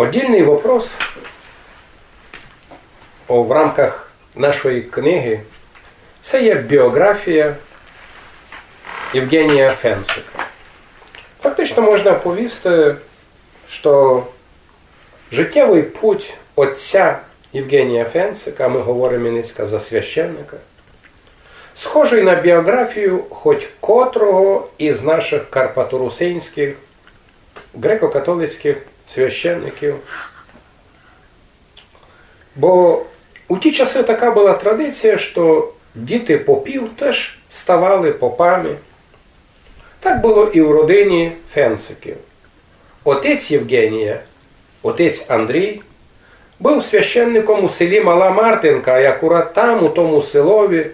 Отдільний вопрос в рамках нашої книги це є біографія Євгенія Фенсика. Фактично можна повісти, що життєвий путь отця Євгенія Фенсика, ми говоримо низько за священника, схожий на біографію хоч котрого із наших карпаторусинських греко-католицьких священників. Бо у ті часи така була традиція, що діти попів теж ставали попами. Так було і в родині Фенциків. Отець Євгенія, отець Андрій, був священником у селі Мала Мартинка, і акурат там, у тому селові,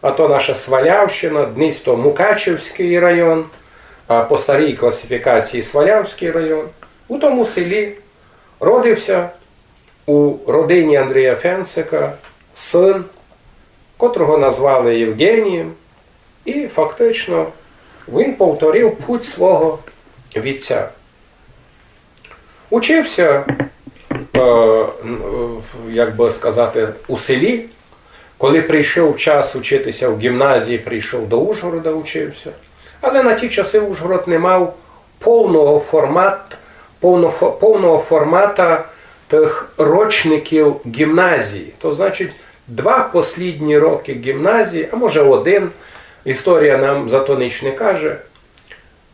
а то наша Свалявщина, днись то Мукачевський район, а по старій класифікації Свалявський район, у тому селі родився у родині Андрія Фенсика син, котрого назвали Євгенієм, і фактично він повторив путь свого вітця. Учився, е, як би сказати, у селі. Коли прийшов час учитися в гімназії, прийшов до Ужгорода, учився. Але на ті часи Ужгород не мав повного формату, повного, формата тих рочників гімназії. То значить, два послідні роки гімназії, а може один, історія нам за ніч не каже,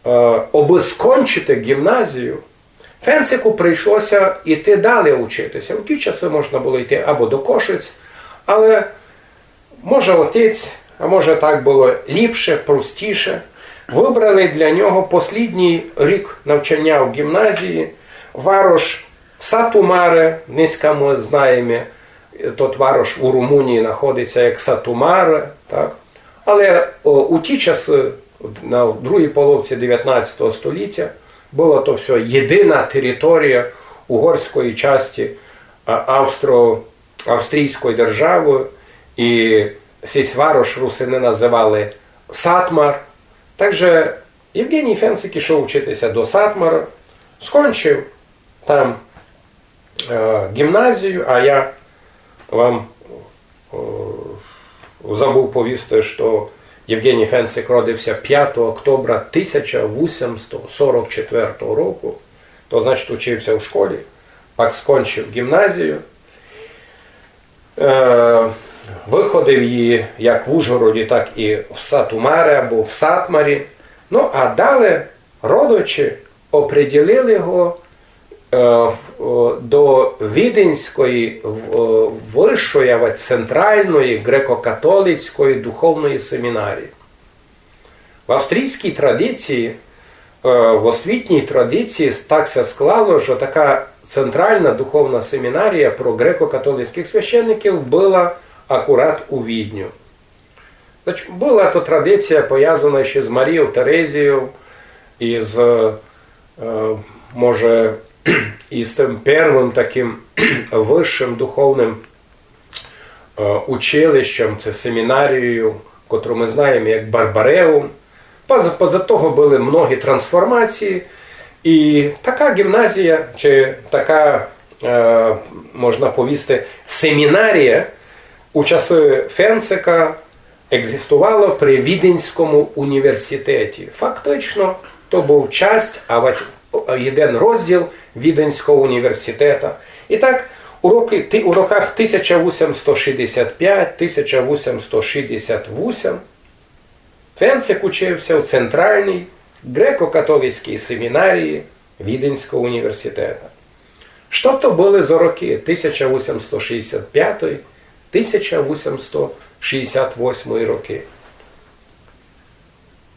е, аби скончити гімназію, Фенсику прийшлося йти далі учитися. У ті часи можна було йти або до Кошиць, але може отець, а може так було ліпше, простіше. Вибрали для нього послідній рік навчання в гімназії, варош Сатумаре, низько ми знаємо, тот варош у Румунії знаходиться як Сатумаре. Так? Але о, у ті часи, на другій половці 19 століття, була то все єдина територія угорської часті Австро, Австрійської держави, і сісь варош русини називали Сатмар. Также Євгеній Фенсик ішов вчитися до Сатмара, скончив там е, гімназію, а я вам е, забув повісти, що Євгеній Фенсик родився 5 октября 1844 року, то значить учився в школі, пак скончив гімназію. Е, Виходив її як в Ужгороді, так і в Сатумарі або в Сатмарі. Ну, а далі родичі оприділили його е, до Віденської вищої, центральної греко-католицької духовної семінарії. В австрійській традиції, е, в освітній традиції так все склало, що така центральна духовна семінарія про греко-католицьких священників була акурат у Відню. Значить, була то традиція пов'язана ще з Марією Терезією і з, може, і з тим первим таким вищим духовним училищем, це семінарією, котру ми знаємо як Барбареум. Поза, поза того були многі трансформації. І така гімназія, чи така, можна повісти, семінарія у часи Фенсика екзистувала при Віденському університеті. Фактично, то був часть, а один розділ Віденського університету. І так, у, роки, у роках 1865-1868 Фенсик учився у центральній греко-католицькій семінарії Віденського університету. Що то були за роки 1865 1868 роки.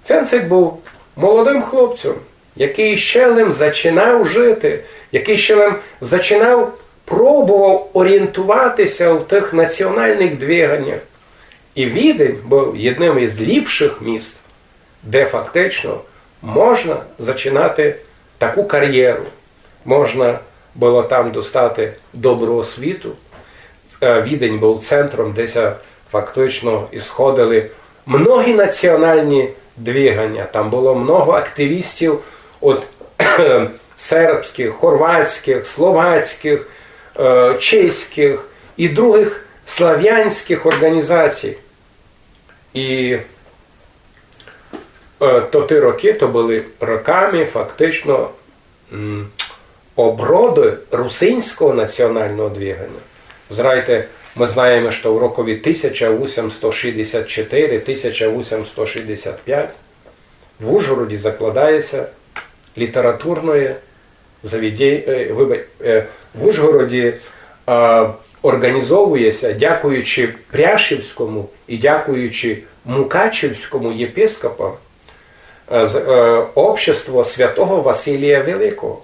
Фенсик був молодим хлопцем, який ще лим зачинав жити, який ще лим зачинав, пробував орієнтуватися в тих національних двиганнях. І Відень був одним із ліпших міст, де фактично можна зачинати таку кар'єру, можна було там достати добру освіту. Відень був центром, де фактично ісходили многі національні двигання. Там було много активістів от сербських, хорватських, словацьких, е, чеських і других слав'янських організацій. І е, то ті роки то були роками фактично м, оброди русинського національного двигання. Зрайте, ми знаємо, що в рокові 1864-1865 в Ужгороді закладається літературне заведення, в Ужгороді е, організовується, дякуючи Пряшівському і дякуючи Мукачівському єпископам, е, е, общество святого Василія Великого.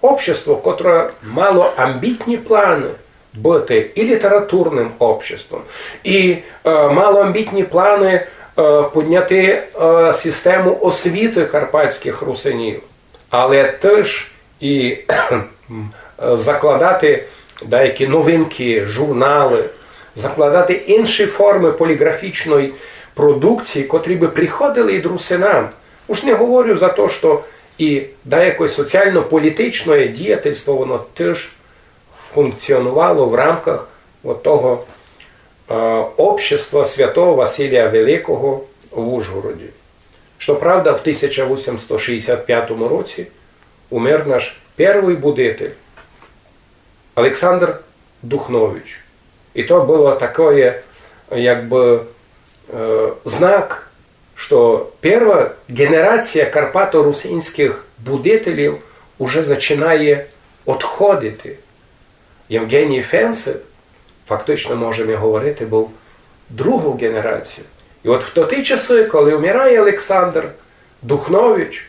Общество, котре мало амбітні плани бути і літературним обществом, і е, мало амбітні плани е, підняти е, систему освіти карпатських русинів, але теж і закладати деякі новинки, журнали, закладати інші форми поліграфічної продукції, котрі би приходили і русинам. Уж не говорю за те, що і деяке соціально-політичне діятельство, воно теж функціонувало в рамках того общества святого Василія Великого в Ужгороді. Щоправда, в 1865 році умер наш перший будитель Олександр Духнович. І то було таке, якби, е, знак, що перша генерація карпато-русинських будителів уже починає відходити. Євгеній Фенсет, фактично можемо говорити, був другу генерацію. І от в ті часи, коли вмирає Олександр Духнович,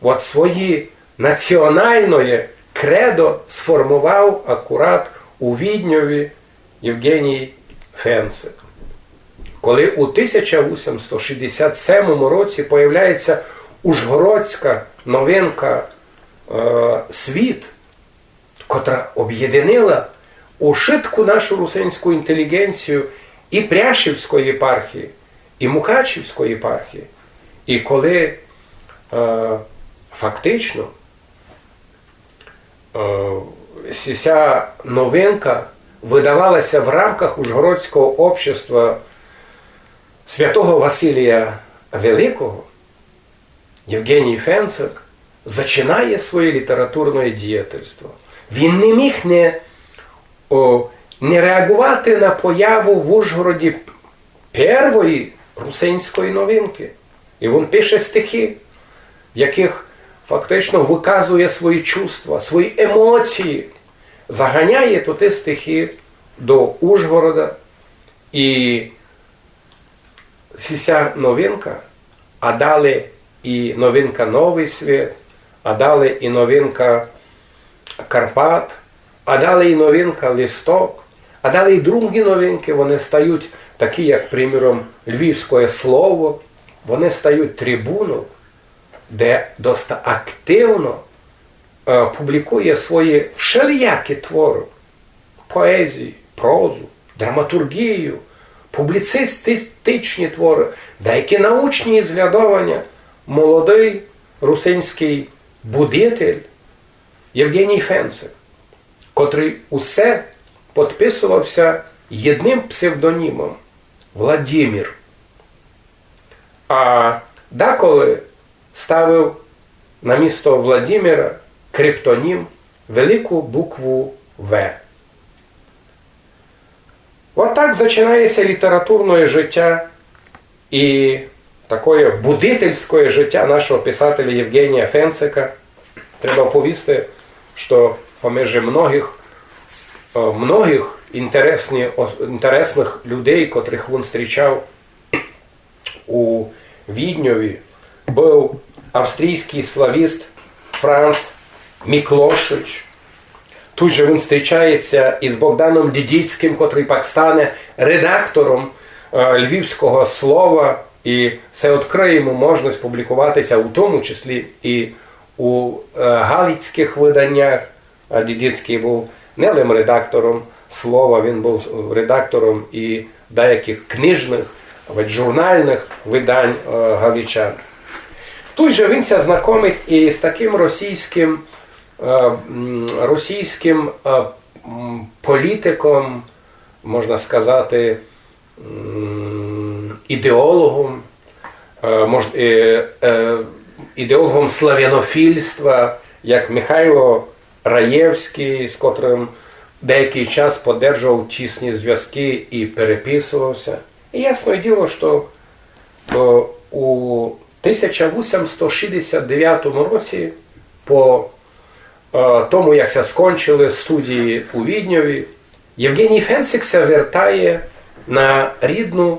от свої національне кредо сформував акурат у Відньові Євгеній Фенсет. Коли у 1867 році появляється Ужгородська новинка е, світ, котра об'єднила у шитку нашу русинську інтелігенцію і Пряшівської єпархії, і Мукачівської єпархії. І коли е, фактично е, ця новинка видавалася в рамках Ужгородського общества святого Василія Великого, Євгеній Фенцик зачинає своє літературне діятельство. Він не міг не, о, не реагувати на появу в Ужгороді першої русинської новинки. І він пише стихи, в яких фактично виказує свої чувства, свої емоції, заганяє туди стихи до Ужгорода. І ця новинка, а далі і новинка Новий світ, а далі і новинка Карпат, а далі і новинка Листок, а далі і другі новинки, вони стають такі, як, приміром, Львівське слово, вони стають трибуном, де досить активно е, публікує свої всілякі твори, поезії, прозу, драматургію, публіцистичні твори, деякі научні зглядування, молодий русинський будитель Євгеній Фенцик, котрий усе підписувався єдним псевдонімом Владимир. А деколи ставив на місто Владимира криптонім велику букву В. Отак починається літературне життя і таке будительське життя нашого писателя Євгенія Фенцика. Треба повісти, що поміж многих, многих інтересних людей, котрих він зустрічав у Відньові, був австрійський славіст Франц Міклошич. Тут же він зустрічається із Богданом Дідіцьким, котрий пак стане редактором е, львівського слова, і це відкриє йому можливість публікуватися, у тому числі і у е, галицьких виданнях. Дідіцький був не лише редактором слова, він був редактором і деяких книжних, журнальних видань е, галичан. Тут же він знайомить і з таким російським е, російським політиком, можна сказати, ідеологом, ідеологом славянофільства, як Михайло Раєвський, з котрим деякий час подержував тісні зв'язки і переписувався. І ясне діло, що у 1869 році, по е, тому, як се скончили студії у Відньові, Євгеній Фенсик се вертає на рідну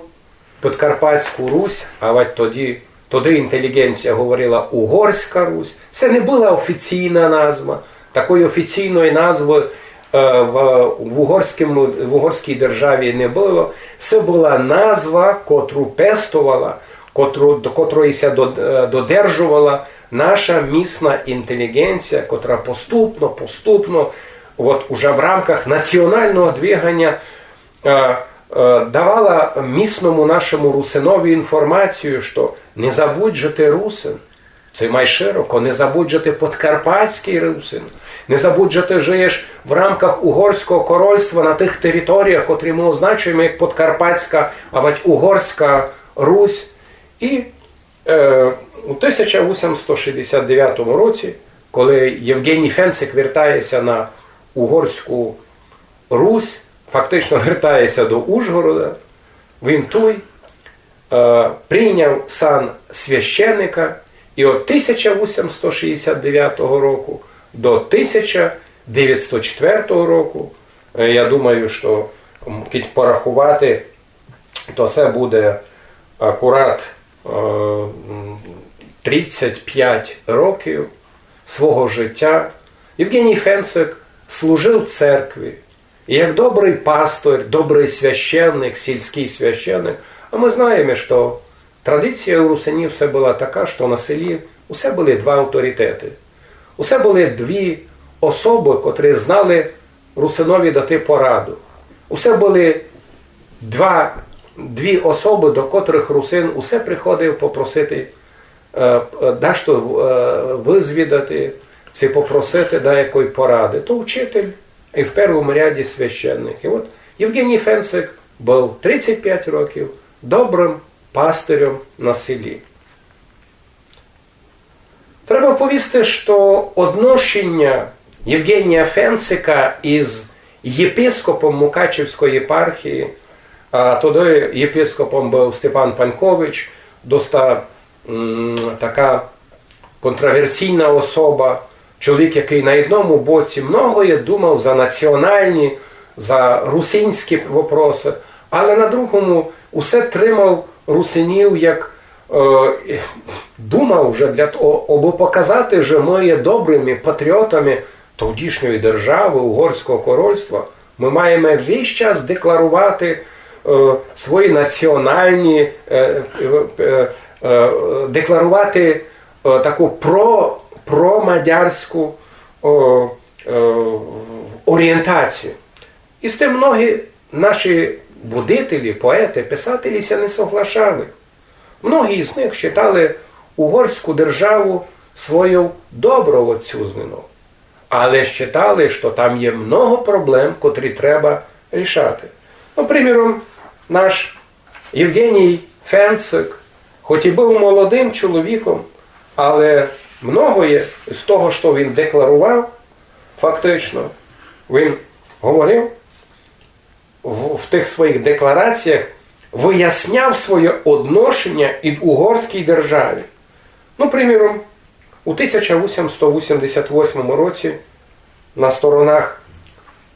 Подкарпатську Русь, а тоді, тоді інтелігенція говорила Угорська Русь. Це не була офіційна назва. Такої офіційної назви е, в, угорському, в угорській державі не було. Це була назва, котру пестувала, котру, до е, додержувала наша місна інтелігенція, котра поступно, поступно, от уже в рамках національного двигання е, е, давала місному нашому русинові інформацію, що не забудь же ти русин. Це май широко, не забудь же ти подкарпатський русин, не забудь же ти живеш в рамках угорського корольства на тих територіях, котрі ми означуємо як Подкарпатська, а Угорська Русь. І е, у 1869 році, коли Євгеній Фенсик вертається на Угорську Русь, фактично вертається до Ужгорода, він той е, прийняв сан священника і від 1869 року до 1904 року, е, я думаю, що порахувати, то це буде акурат е, 35 років свого життя. Євгеній Фенсик служив церкві. І як добрий пастор, добрий священник, сільський священник, а ми знаємо, що традиція у русинів все була така, що на селі усе були два авторитети. Усе були дві особи, котрі знали русинові дати пораду. Усе були два, дві особи, до котрих русин усе приходив попросити е, е, дещо е, визвідати, чи попросити деякої поради. То вчитель і в першому ряді священник. І от Євгеній Фенсик був 35 років добрим пастирем на селі. Треба повісти, що одношення Євгенія Фенсика із єпископом Мукачівської єпархії, а тоді єпископом був Степан Панькович, доста така контроверсійна особа, чоловік, який на одному боці многоє думав за національні, за русинські вопроси, але на другому усе тримав русинів як е, думав вже для того, аби показати, що ми є добрими патріотами тодішньої держави, Угорського корольства. Ми маємо весь час декларувати е, свої національні, е, е, е, декларувати е, таку про, промадярську о, е, орієнтацію. І з тим многі наші будителі, поети, писателі ся не соглашали. Многі з них вважали угорську державу свою добро отцюзнену, але вважали, що там є много проблем, котрі треба рішати. Ну, приміром, наш Євгеній Фенцик, хоч і був молодим чоловіком, але многоє з того, що він декларував, фактично, він говорив в, в тих своїх деклараціях, виясняв своє одношення і угорській державі. Ну, приміром, у 1888 році на сторонах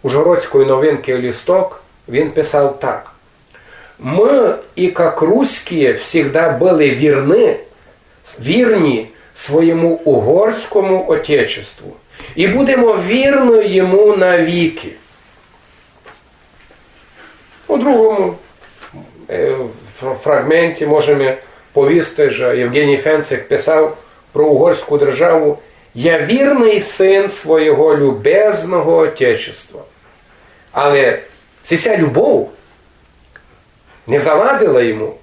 Ужгородської новинки «Лісток» він писав так. «Мы и как русские всегда были верны, вірні своєму угорському отечеству і будемо вірно йому навіки. У другому е, фрагменті можемо повісти, що Євгеній Фенцик писав про угорську державу Я вірний син свого любезного отечества. Але ця любов не завадила йому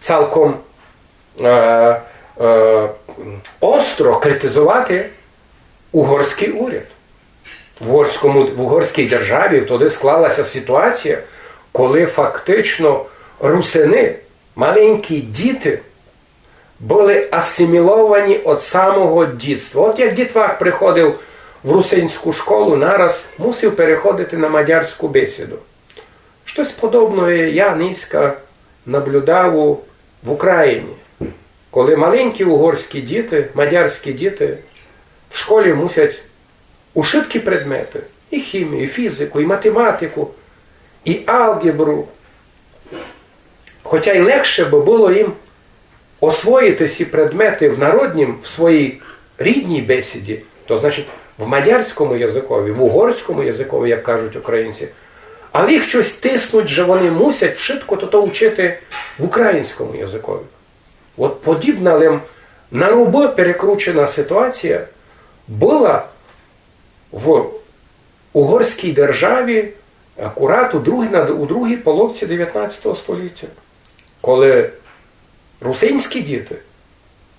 цілком е, остро критизувати угорський уряд. В, угорському, в угорській державі тоді склалася ситуація, коли фактично русини, маленькі діти, були асиміловані від самого дітства. От як дітвак приходив в русинську школу, нараз мусив переходити на мадярську бесіду. Щось подобне я низько наблюдав в Україні, коли маленькі угорські діти, мадярські діти в школі мусять ушиткі предмети, і хімію, і фізику, і математику, і алгебру. Хоча й легше би було їм освоїти ці предмети в народнім, в своїй рідній бесіді, то значить в мадярському язикові, в угорському язикові, як кажуть українці, але їх щось тиснуть, що вони мусять то, то вчити в українському язикові. От подібна але на руби перекручена ситуація була в угорській державі акурат у другій, у другій половці 19 століття, коли русинські діти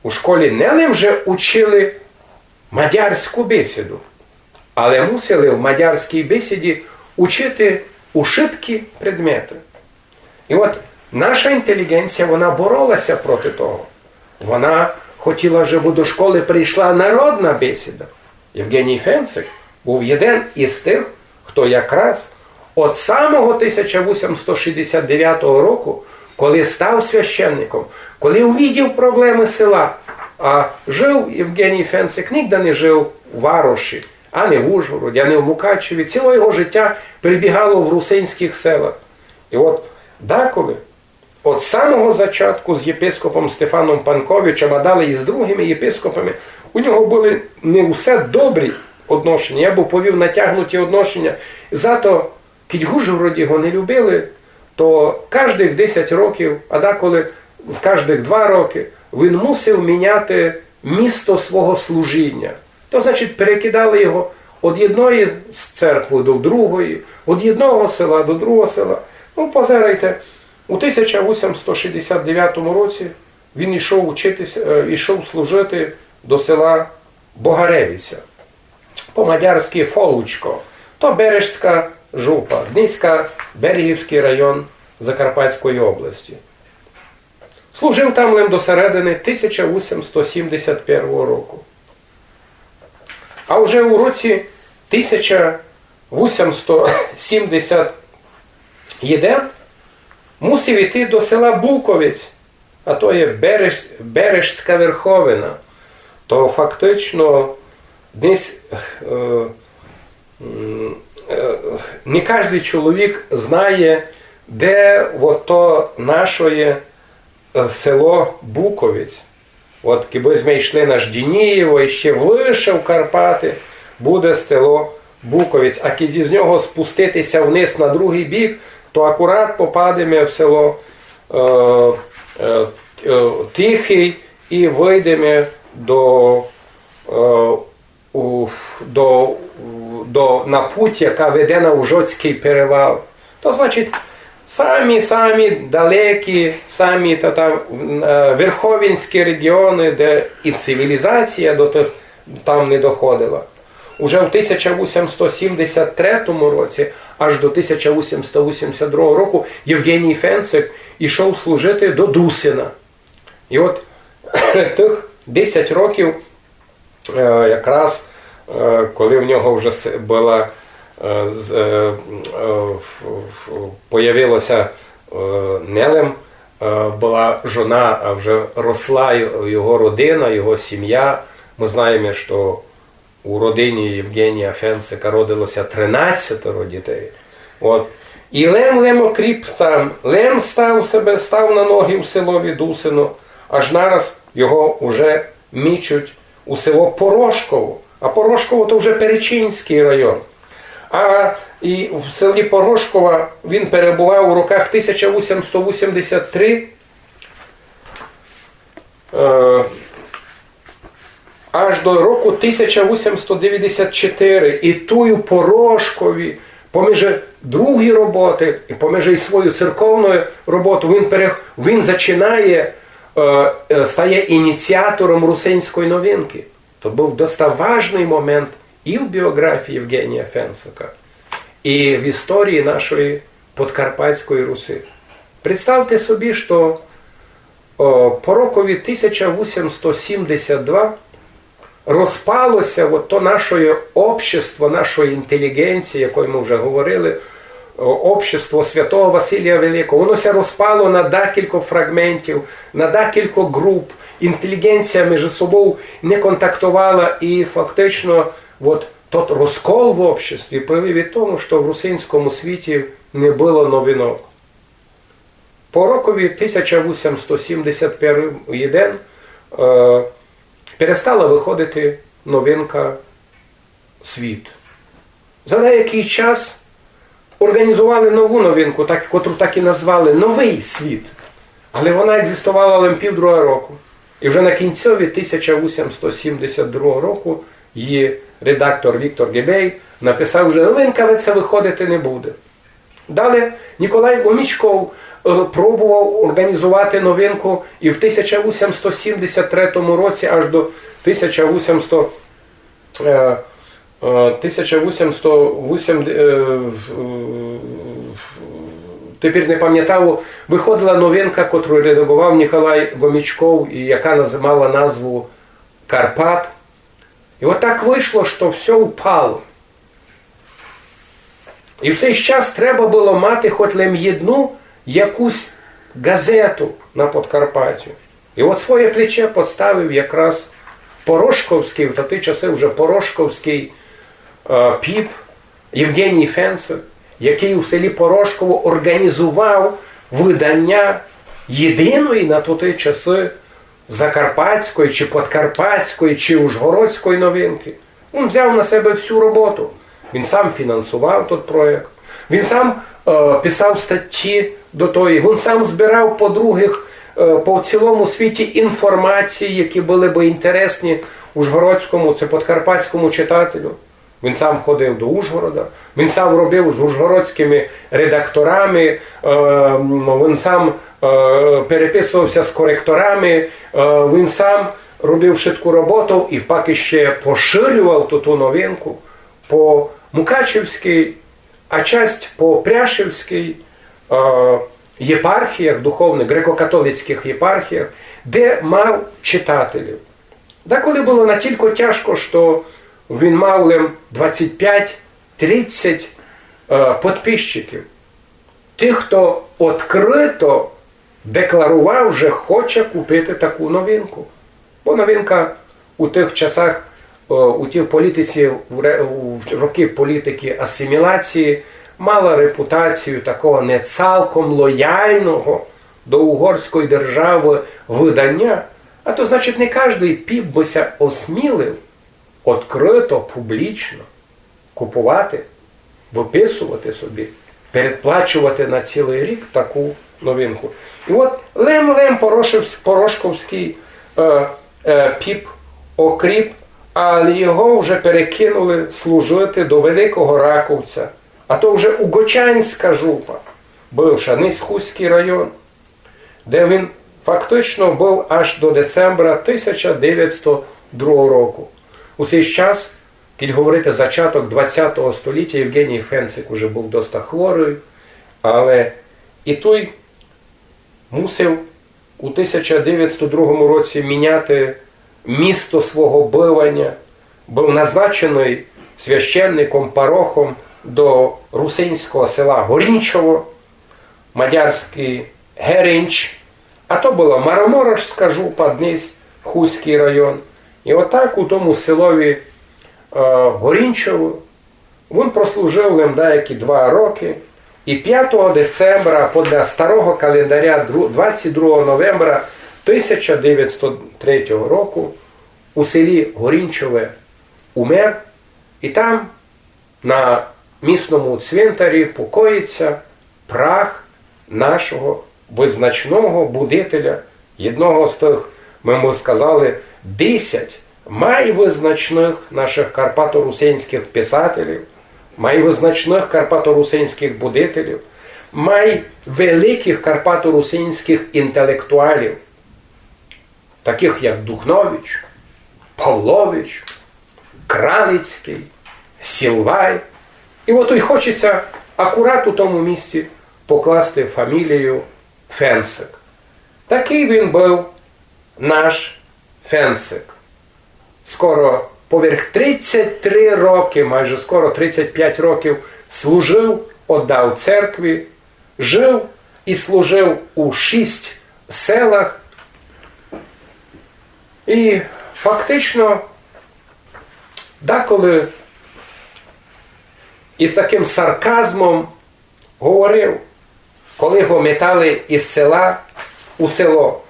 у школі не вже учили мадярську бесіду, але мусили в мадярській бесіді учити ушиткі предмети. І от наша інтелігенція вона боролася проти того. Вона хотіла, щоб до школи прийшла народна бесіда. Євгеній Фенцик був один із тих, хто якраз від самого 1869 року, коли став священником, коли увидів проблеми села, а жив Євгеній Фенцик, ніде не жив у Вароші, а не в Ужгороді, а не в Мукачеві. Ціле його життя прибігало в русинських селах. І от деколи От самого зачатку з єпископом Стефаном Панковичем, а далі і з другими єпископами, у нього були не все добрі відношення, я б повів натягнуті відношення. Зато кіть його не любили, то кожних 10 років, а деколи з кожних 2 роки, він мусив міняти місто свого служіння. То значить перекидали його від одної церкви до другої, від одного села до другого села. Ну, позирайте, у 1869 році він йшов учитися, е, йшов служити до села Богаревиця. По-мадярськи Фолучко. То Бережська жупа, Дніська, Берегівський район Закарпатської області. Служив там до середини 1871 року. А вже у році 1871 мусив іти до села Буковець, а то є Береж, Бережська Верховина. То фактично десь е, е, не кожен чоловік знає, де от то наше е, село Буковець. От коли ми йшли на Ждінієво і ще вище в Карпати буде село Буковець, а коли з нього спуститися вниз на другий бік, то акурат попадемо в село е, е, е, Тихий і вийдемо до, е, у, до, до на путь, яка веде на Ужоцький перевал. То значить, самі самі далекі, самі та, там, е, верховінські регіони, де і цивілізація до тих там не доходила. Уже в 1873 році, аж до 1882 року, Євгеній Фенцик ішов служити до Дусина. І от тих 10 років, е, якраз е, коли в нього вже була е, появилося Нелем, була жона, а вже росла його родина, його сім'я. Ми знаємо, що у родині Євгенія Фенсика родилося 13 дітей. От. І Лем Лем окріп там, Лем став себе, став на ноги у село Відусино, аж нараз його вже мічуть у село Порошково. А Порошково то вже Перечинський район. А і в селі Порошкова він перебував у роках 1883 е, аж до року 1894. І тую Порошкові, поміж другі роботи, і поміж і свою церковну роботу, він, перех... він зачинає, е, е, стає ініціатором русинської новинки. то був доста важний момент і в біографії Євгенія Фенсика, і в історії нашої Подкарпатської Руси. Представте собі, що по рокові 1872 розпалося от то наше общество, нашої інтелігенції, якої ми вже говорили, общество святого Василія Великого. Воно розпало на декілька фрагментів, на декілька груп. Інтелігенція між собою не контактувала і фактично от, тот розкол в обществі привів від тому, що в русинському світі не було новинок. По рокові 1871 е, перестала виходити новинка світ. За деякий час організували нову новинку, так, котру так і назвали Новий світ. Але вона екзистувала лише півдруга року. І вже на кінцеві 1872 року її редактор Віктор Гебей написав, що новинка це виходити не буде. Далі Ніколай Гомічков пробував організувати новинку і в 1873 році аж до 1800, е, е, 1808, е, тепер не пам'ятав, виходила новинка, яку редагував Ніколай Гомічков, і яка мала назву Карпат. І от так вийшло, що все упало. І в цей час треба було мати хоч лем'єдну якусь газету на Подкарпаттю. І от своє плече підставив якраз Порошковський, в ті часи вже Порошковський е, піп Євгеній Фенцев, який у селі Порошково організував видання єдиної на ті часи Закарпатської, чи Подкарпатської, чи Ужгородської новинки. Він взяв на себе всю роботу. Він сам фінансував той проєкт. Він сам е, писав статті до тої, він сам збирав по других е, по цілому світі інформації, які були б інтересні Ужгородському, це подкарпатському читателю. Він сам ходив до Ужгорода, він сам робив з ужгородськими редакторами, е, він сам е, переписувався з коректорами, е, він сам робив швидку роботу і поки ще поширював ту, новинку по Мукачевській, а часть по Пряшевській е, єпархіях, духовних, греко-католицьких єпархіях, де мав читателів. Деколи було настільки тяжко, що він мав лим 25-30 е, підписчиків. Тих, хто відкрито декларував, що хоче купити таку новинку. Бо новинка у тих часах, у тій політиці, в роки політики асиміляції, мала репутацію такого не цалком лояльного до угорської держави видання. А то, значить, не кожен піп бися осмілив відкрито, публічно купувати, виписувати собі, передплачувати на цілий рік таку новинку. І от Лем-Лем Порошковський е, е, піп окріп, але його вже перекинули служити до Великого Раковця. А то вже Угочанська жупа, бивша Низьхузький район, де він фактично був аж до децембра 1902 року. У цей час, коли говорити зачаток ХХ століття, Євгеній Фенцик уже був доста хворий, але і той мусив у 1902 році міняти місто свого бивання, був назначений священником парохом до русинського села Горінчово, мадярський Геринч, а то була Мароморошська жупа, днесь Хуський район. І отак у тому селові е, Горінчово він прослужив лим деякі два роки. І 5 децембра, подля старого календаря, 22 новембра 1903 року у селі Горінчове умер, і там на місному цвинтарі покоїться прах нашого визначного будителя, одного з тих, ми йому сказали, 10 майвизначних наших карпато-русинських писателів, майвизначних карпато-русинських будителів, майвеликих карпато-русинських інтелектуалів, таких як Духнович, Павлович, Кралицький, Сілвай. І от і хочеться акурат у тому місці покласти фамілію Фенсик. Такий він був наш Фенсик. Скоро поверх 33 роки, майже скоро 35 років служив, отдав церкві, жив і служив у шість селах. І фактично деколи із таким сарказмом говорив, коли його метали із села у село,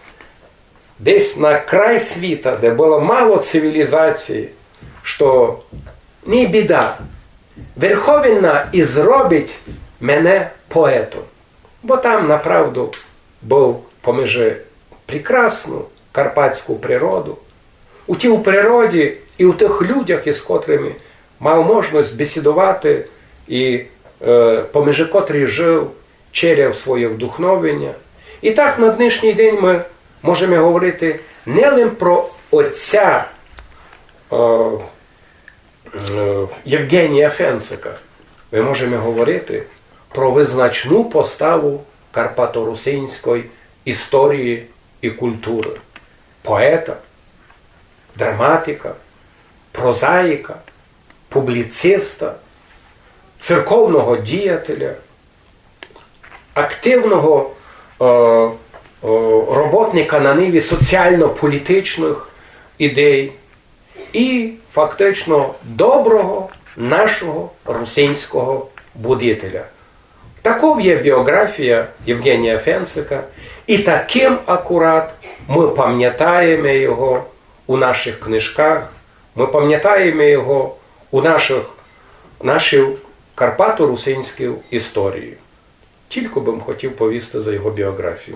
десь на край світа, де було мало цивілізації, що не біда, Верховина і зробить мене поетом. Бо там направду був поміж прекрасну карпатську природу. У тій природі і у тих людях, із котрими мав можливість бесідувати і е, поміж котрі жив, черяв своє вдухновення. І так на нинішній день ми можемо говорити не лише про отця е, е, Євгенія Фенсика. Ми можемо говорити про визначну поставу карпаторусинської історії і культури, поета, драматика, прозаїка, публіциста, церковного діятеля, активного е, е, роботника на ниві соціально-політичних ідей і фактично доброго нашого русинського будителя. Таков є біографія Євгенія Фенсика, і таким акурат ми пам'ятаємо його у наших книжках, ми пам'ятаємо його у наших, нашій карпато-русинській історії. Тільки би хотів повісти за його біографію.